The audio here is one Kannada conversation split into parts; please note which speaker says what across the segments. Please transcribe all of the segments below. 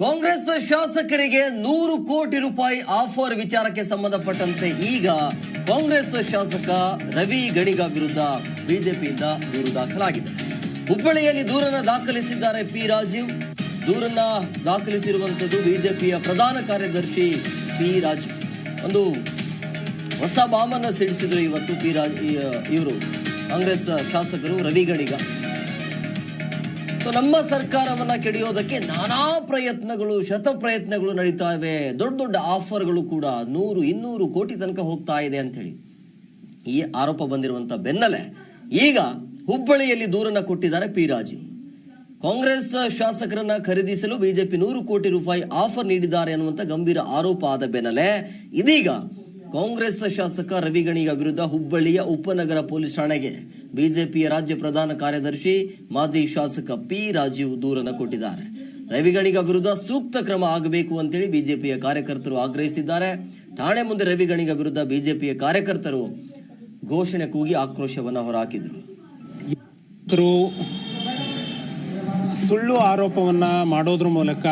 Speaker 1: ಕಾಂಗ್ರೆಸ್ ಶಾಸಕರಿಗೆ ನೂರು ಕೋಟಿ ರೂಪಾಯಿ ಆಫರ್ ವಿಚಾರಕ್ಕೆ ಸಂಬಂಧಪಟ್ಟಂತೆ ಈಗ ಕಾಂಗ್ರೆಸ್ ಶಾಸಕ ರವಿ ಗಣಿಗ ವಿರುದ್ಧ ಬಿಜೆಪಿಯಿಂದ ದೂರು ದಾಖಲಾಗಿದೆ. ಹುಬ್ಬಳ್ಳಿಯಲ್ಲಿ ದೂರನ್ನ ದಾಖಲಿಸಿದ್ದಾರೆ ಪಿ ರಾಜೀವ್. ದೂರನ್ನ ದಾಖಲಿಸಿರುವಂತದ್ದು ಬಿಜೆಪಿಯ ಪ್ರಧಾನ ಕಾರ್ಯದರ್ಶಿ ಪಿ ರಾಜೀವ್. ಒಂದು ಹೊಸ ಬಾಮನ್ನ ಸಿಡಿಸಿದ್ರು ಇವತ್ತು ಪಿ ರಾಜ್ ಇವರು ಕಾಂಗ್ರೆಸ್ ಶಾಸಕರು ರವಿ ಗಣಿಗ. ಸೊ ನಮ್ಮ ಸರ್ಕಾರವನ್ನ ಕೆಡಿಯೋದಕ್ಕೆ ನಾನಾ ಪ್ರಯತ್ನಗಳು, ಶತ ಪ್ರಯತ್ನಗಳು ನಡೀತಾ ಇವೆ ದೊಡ್ಡ ದೊಡ್ಡ ಆಫರ್ಗಳು ಕೂಡ ನೂರು, ಇನ್ನೂರು ಕೋಟಿ ತನಕ ಹೋಗ್ತಾ ಇದೆ ಅಂತ ಹೇಳಿ ಈ ಆರೋಪ ಬಂದಿರುವಂತ ಬೆನ್ನಲ್ಲೇ ಈಗ ಹುಬ್ಬಳ್ಳಿಯಲ್ಲಿ ದೂರನ್ನ ಕೊಟ್ಟಿದ್ದಾರೆ ಪಿ ರಾಜು ಕಾಂಗ್ರೆಸ್ ಶಾಸಕರನ್ನ ಖರೀದಿಸಲು ಬಿಜೆಪಿ ನೂರು ಕೋಟಿ ರೂಪಾಯಿ ಆಫರ್ ನೀಡಿದ್ದಾರೆ ಅನ್ನುವಂತ ಗಂಭೀರ ಆರೋಪ ಆದ ಬೆನ್ನಲ್ಲೇ ಇದೀಗ ಕಾಂಗ್ರೆಸ್ ಶಾಸಕ ರವಿಗಣಿಗ ವಿರುದ್ಧ ಹುಬ್ಬಳ್ಳಿಯ ಉಪನಗರ ಪೊಲೀಸ್ ಠಾಣೆಗೆ ಬಿಜೆಪಿಯ ರಾಜ್ಯ ಪ್ರಧಾನ ಕಾರ್ಯದರ್ಶಿ ಮಾಜಿ ಶಾಸಕ ಪಿ ರಾಜೀವ್ ದೂರನ್ನು ಕೊಟ್ಟಿದ್ದಾರೆ. ರವಿಗಣಿಗ ವಿರುದ್ಧ ಸೂಕ್ತ ಕ್ರಮ ಆಗಬೇಕು ಅಂತೇಳಿ ಬಿಜೆಪಿಯ ಕಾರ್ಯಕರ್ತರು ಆಗ್ರಹಿಸಿದ್ದಾರೆ. ಠಾಣೆ ಮುಂದೆ ರವಿಗಣಿಗ ವಿರುದ್ಧ ಬಿಜೆಪಿಯ ಕಾರ್ಯಕರ್ತರು ಘೋಷಣೆ ಕೂಗಿ ಆಕ್ರೋಶವನ್ನು ಹೊರಹಾಕಿದರು.
Speaker 2: ಸುಳ್ಳು ಆರೋಪವನ್ನ ಮಾಡೋದ್ರ ಮೂಲಕ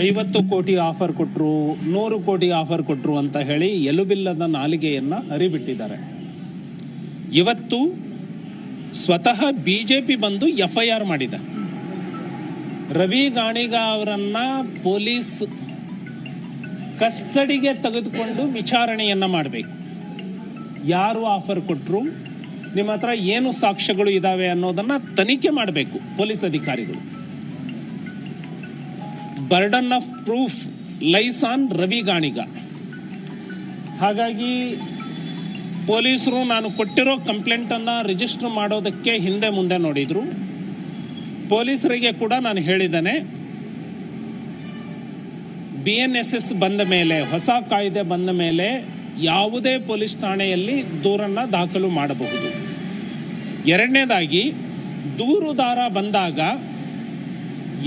Speaker 2: ಐವತ್ತು ಕೋಟಿ ಆಫರ್ ಕೊಟ್ಟರು ನೂರು ಕೋಟಿ ಆಫರ್ ಕೊಟ್ಟರು ಅಂತ ಹೇಳಿ ಎಲುಬಿಲ್ಲದ ನಾಲಿಗೆಯನ್ನ ಹರಿಬಿಟ್ಟಿದ್ದಾರೆ. ಇವತ್ತು ಸ್ವತಃ ಬಿಜೆಪಿ ಬಂದು ಎಫ್ ಐ ಮಾಡಿದೆ. ರವಿ ಗಾಣಿಗ ಅವರನ್ನ ಪೊಲೀಸ್ ಕಸ್ಟಡಿಗೆ ತೆಗೆದುಕೊಂಡು ವಿಚಾರಣೆಯನ್ನ ಮಾಡಬೇಕು. ಯಾರು ಆಫರ್ ಕೊಟ್ಟರು ನಿಮ್ಮ ಹತ್ರ ಏನು ಸಾಕ್ಷ್ಯಗಳು ಇದಾವೆ ಅನ್ನೋದನ್ನ ತನಿಖೆ ಮಾಡಬೇಕು ಪೊಲೀಸ್ ಅಧಿಕಾರಿಗಳು. Burden of proof lies on Ravi Ganiga. ಹಾಗಾಗಿ ಪೊಲೀಸರು ನಾನು ಕೊಟ್ಟಿರೋ ಕಂಪ್ಲೇಂಟ್ ಅನ್ನ ರಿಜಿಸ್ಟರ್ ಮಾಡೋದಕ್ಕೆ ಹಿಂದೆ ಮುಂದೆ ನೋಡಿದ್ರು. ಪೊಲೀಸರಿಗೆ ಕೂಡ ನಾನು ಹೇಳಿದ್ದೇನೆ. ಬಿ ಎನ್ ಎಸ್ ಎಸ್ ಬಂದ ಮೇಲೆ, ಹೊಸ ಕಾಯ್ದೆ ಬಂದ ಮೇಲೆ ಯಾವುದೇ ಪೊಲೀಸ್ ಠಾಣೆಯಲ್ಲಿ ದೂರನ್ನ ದಾಖಲು ಮಾಡಬಹುದು. ಎರಡನೇದಾಗಿ, ದೂರುದಾರ ಬಂದಾಗ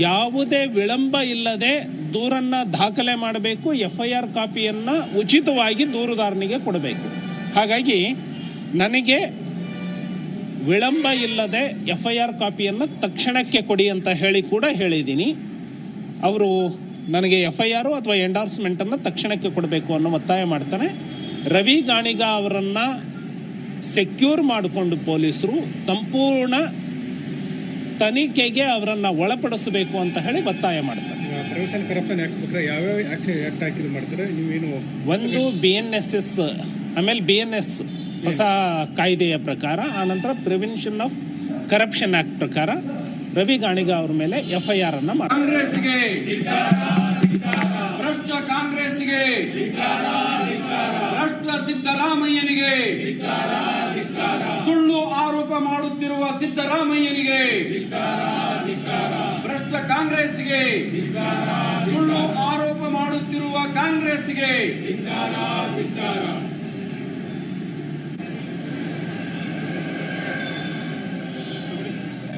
Speaker 2: ಯಾವುದೇ ವಿಳಂಬ ಇಲ್ಲದೆ ದೂರನ್ನ ದಾಖಲೆ ಮಾಡಬೇಕು ಎಫ್ ಐ ಆರ್ ಕಾಪಿಯನ್ನ ಉಚಿತವಾಗಿ ದೂರುದಾರನಿಗೆ ಕೊಡಬೇಕು. ಹಾಗಾಗಿ ನನಗೆ ವಿಳಂಬ ಇಲ್ಲದೆ ಎಫ್ ಐ ಕಾಪಿಯನ್ನು ತಕ್ಷಣಕ್ಕೆ ಕೊಡಿ ಅಂತ ಹೇಳಿ ಕೂಡ ಹೇಳಿದ್ದೀನಿ. ಅವರು ನನಗೆ ಎಫ್ ಐ ಆರ್ ಅಥವಾ ಎಂಡಾರ್ಸ್ಮೆಂಟನ್ನು ತಕ್ಷಣಕ್ಕೆ ಕೊಡಬೇಕು ಅನ್ನೋ ಒತ್ತಾಯ ಮಾಡ್ತಾನೆ. ರವಿ ಗಾಣಿಗ ಅವರನ್ನು ಸೆಕ್ಯೂರ್ ಮಾಡಿಕೊಂಡು ಪೊಲೀಸರು, ಸಂಪೂರ್ಣ ತನಿಖೆಗೆ ಅವರನ್ನ ಒಳಪಡಿಸಬೇಕು ಅಂತ ಹೇಳಿ ಒತ್ತಾಯ ಮಾಡ್ತಾರೆ?
Speaker 3: ಮಾಡ್ತಾರೆ
Speaker 2: ಒಂದು ಬಿ ಎನ್ ಎಸ್ ಎಸ್ ಆಮೇಲೆ ಬಿ ಎನ್ ಎಸ್ ಹೊಸ ಕಾಯ್ದೆಯ ಪ್ರಕಾರ ಆನಂತರ ಪ್ರಿವೆನ್ಷನ್ ಆಫ್ ಕರಪ್ಷನ್ ಆಕ್ಟ್ ಪ್ರಕಾರ ರವಿ ಗಾಣಿಗ ಅವ್ರ ಮೇಲೆ ಎಫ್ಐಆರ್ ಅನ್ನ ಮಾಡಿ
Speaker 4: ಸಿದ್ದರಾಮಯ್ಯನಿಗೆ. ಸುಳ್ಳು ಆರೋಪ ಮಾಡುತ್ತಿರುವ ಸಿದ್ದರಾಮಯ್ಯನಿಗೆ. ಭ್ರಷ್ಟ ಕಾಂಗ್ರೆಸ್ಗೆ ಸುಳ್ಳು ಆರೋಪ ಮಾಡುತ್ತಿರುವ ಕಾಂಗ್ರೆಸ್ಗೆ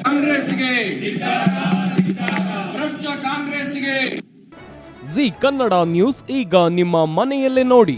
Speaker 4: ಕಾಂಗ್ರೆಸ್ಗೆ ಭ್ರಷ್ಟ ಕಾಂಗ್ರೆಸ್ಗೆ
Speaker 5: ಜಿ ಕನ್ನಡ ನ್ಯೂಸ್ ಈಗ ನಿಮ್ಮ ಮನೆಯಲ್ಲೇ ನೋಡಿ.